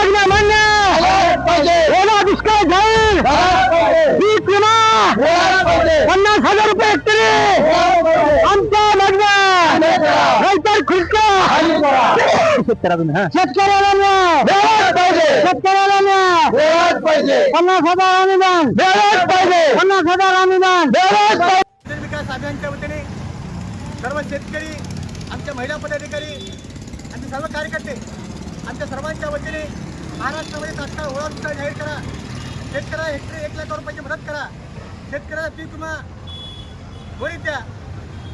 मागण्या मान्य! ओला दुष्काळ जाईल पीक विमा! पन्नास हजार रुपये हेक्टरी आमचा मागण्या नाहीतर खुर्च्या शेतकऱ्याला शेतकऱ्याला पन्नास हजार अनुदान पाहिजे पन्नास हजार अनुदान विकास अभियानच्या वतीने सर्व शेतकरी आमच्या महिला पदाधिकारी आमचे सर्व कार्यकर्ते आमच्या सर्वांच्या वतीने महाराष्ट्रामध्ये तात्काळ ओळख जाहीर करा. शेतकऱ्याला हेक्टरी एक लाख रुपयाची मदत करा. शेतकऱ्याला पीक विमा त्वरित द्या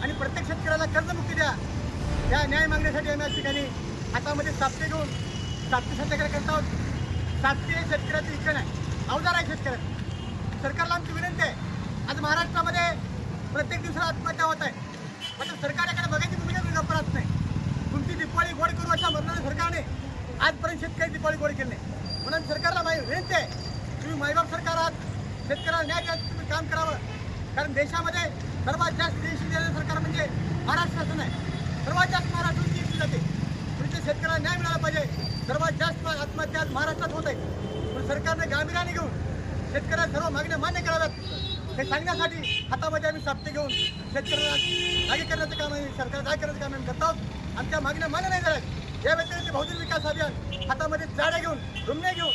आणि प्रत्येक शेतकऱ्याला कर्जमुक्ती द्या. या न्याय मागण्यासाठी आम्ही या ठिकाणी हातामध्ये साप्ते घेऊन साप्ते सत्याग्रह करत आहोत. साप्ते शेतकऱ्याचं इकण आहे अवजार आहे शेतकऱ्याचं. सरकारला आमची विनंती आहे. आज महाराष्ट्रामध्ये प्रत्येक दिवसाला आत्महत्या होत आहे. मात्र सरकारकडे बघायची भूमिका तुम्ही गप्प नाही. तुमची दिपाळी गोड करू अशा म्हणणाऱ्या सरकारने आजपर्यंत शेतकरी दिपाळी गोळी केली नाही. म्हणून सरकारला माही विनंती आहे तुम्ही मायबाप सरकार आहात शेतकऱ्याला न्याय द्यायचं तुम्ही काम करावं. कारण देशामध्ये सर्वात जास्त देश दिलेलं सरकार म्हणजे महाराष्ट्र शासन आहे सर्वात जास्त महाराष्ट्रातून म्हणजे दिली जाते. तुमच्या शेतकऱ्याला न्याय मिळाला पाहिजे. सर्वात जास्त आत्महत्या आज महाराष्ट्रात होत आहे. पण सरकारने गांभीर्याने घेऊन शेतकऱ्याला सर्व मागण्या मान्य कराव्यात. हे सांगण्यासाठी हातामध्ये आम्ही साप्ते घेऊन शेतकऱ्याला जागे करण्याचं काम आहे. सरकार जागे करण्याचं काम आम्ही करत आहोत. आमच्या मागण्या मान्य नाही झाल्या या व्यतिरिक्त बहुजन विकास अभियान हातामध्ये जाड्या घेऊन रुमण्या घेऊन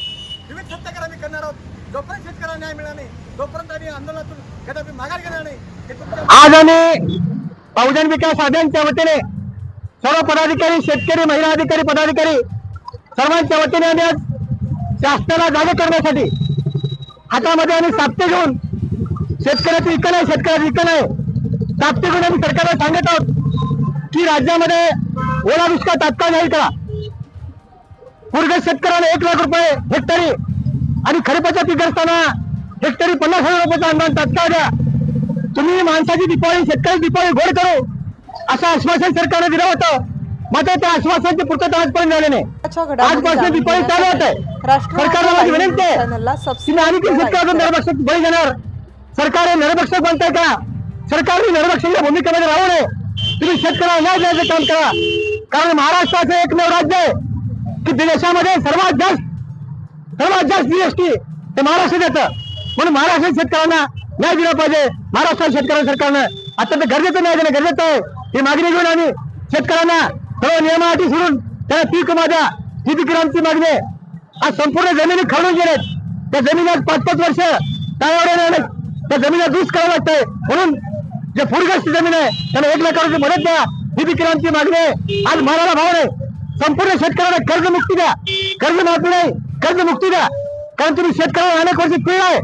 विविध सत्याग्रह आम्ही करणार आहोत. जोपर्यंत शेतकऱ्याला न्याय मिळणार नाही तोपर्यंत आम्ही आंदोलनातून कदापि माघार घेणार नाही. आज आम्ही बहुजन विकास अभियानच्या वतीने सर्व पदाधिकारी शेतकरी महिला अधिकारी पदाधिकारी सर्वांच्या वतीने आम्ही आज शासनाला जागे करण्यासाठी हातामध्ये आम्ही साप्ते घेऊन शेतकऱ्याचं इकण आहे शेतकऱ्याचं इकण आहे. साप्ते घेऊन आम्ही सरकारला सांगत आहोत की राज्यामध्ये ओला दुष्काळ तात्काळ जाहीर करा पूर्ग शेतकऱ्याला एक लाख रुपये हेक्टरी आणि खरीपाच्या पीक असताना हेक्टरी पन्नास हजार रुपयाचं अनुदान तात्काळ द्या. तुम्ही माणसाची दिपाळी शेतकरी दिपाळी गोड करू. असं आश्वासन सरकारने दिलं होतं. मात्र त्या आश्वासनाची पूर्तता आजपर्यंत झाली नाही. आजपासून दिपाळी चालू होत. आहे सरकारला माझी विनंती आहे. चॅनलला तुम्ही सबस्क्राईब आणि किती शेतकऱ्याचं करा. नरभक्षक बळी देणार सरकार हे नरभक्षक बनतंय का? सरकारने नरभक्षक भूमिकेमध्ये राहू नये. तुम्ही शेतकऱ्याला न्याय द्यायचं काम करा. कारण महाराष्ट्राचं एकमेव राज्य आहे की देशामध्ये सर्वात जास्त सर्वात जास्त जीएसटी ते महाराष्ट्र देतं. म्हणून महाराष्ट्र शेतकऱ्यांना न्याय दिला पाहिजे. महाराष्ट्र शेतकऱ्या सरकारनं अत्यंत गरजेचं न्याय देणं गरजेचं आहे. ही मागणी घेऊन आम्ही शेतकऱ्यांना सर्व नियमाअटी सोडून त्याला पीक माझ्या ही पिकांची मागणी आहे. आज संपूर्ण जमिनी खरडून गेलेत. त्या जमिनी आज पाच पाच वर्ष टाळावड्याने त्या जमिनीला दुस करावं लागतंय. म्हणून जे फुडग्रस्त जमीन आहे त्याला एक लाख रुपये मदत द्या. ही पिकांची मागणी. आहे आज मालाला भाव नाही. संपूर्ण शेतकऱ्याला कर्जमुक्ती द्या. कर्ज माफी नाही. कर्जमुक्ती द्या. कारण तुम्ही शेतकऱ्याला अनेक वर्ष पिळ आहे.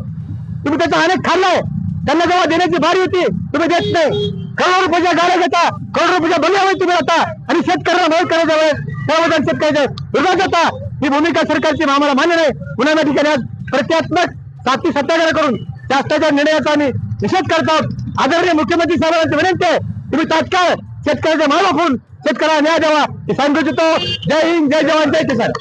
तुम्ही त्याचा अनेक खाल्लाय त्यांना जेव्हा देण्याची भारी होती तुम्ही देत नाही. करोडो रुपयाच्या गाड्या घेता. करोड रुपयाच्या बंगल्यावर तुम्ही आता आणि शेतकऱ्यांना मदत करायच्या वेळेस त्याबद्दल शेतकऱ्याचे विरोध जाता. ही भूमिका सरकारची आम्हाला मान्य नाही. पुन्हा या ठिकाणी आज प्रत्यात्मक साथी सत्याग्रह करून शासनाच्या निर्णयाचा आम्ही निषेध करत आहोत. आदरणीय मुख्यमंत्री साहेबांची विनंती आहे. तुम्ही तात्काळ शेतकऱ्याचा माल वापरून शेतकऱ्याला न्याय द्यावा. हे सांगू इच्छितो जय हिंद जय जवान जय किसान.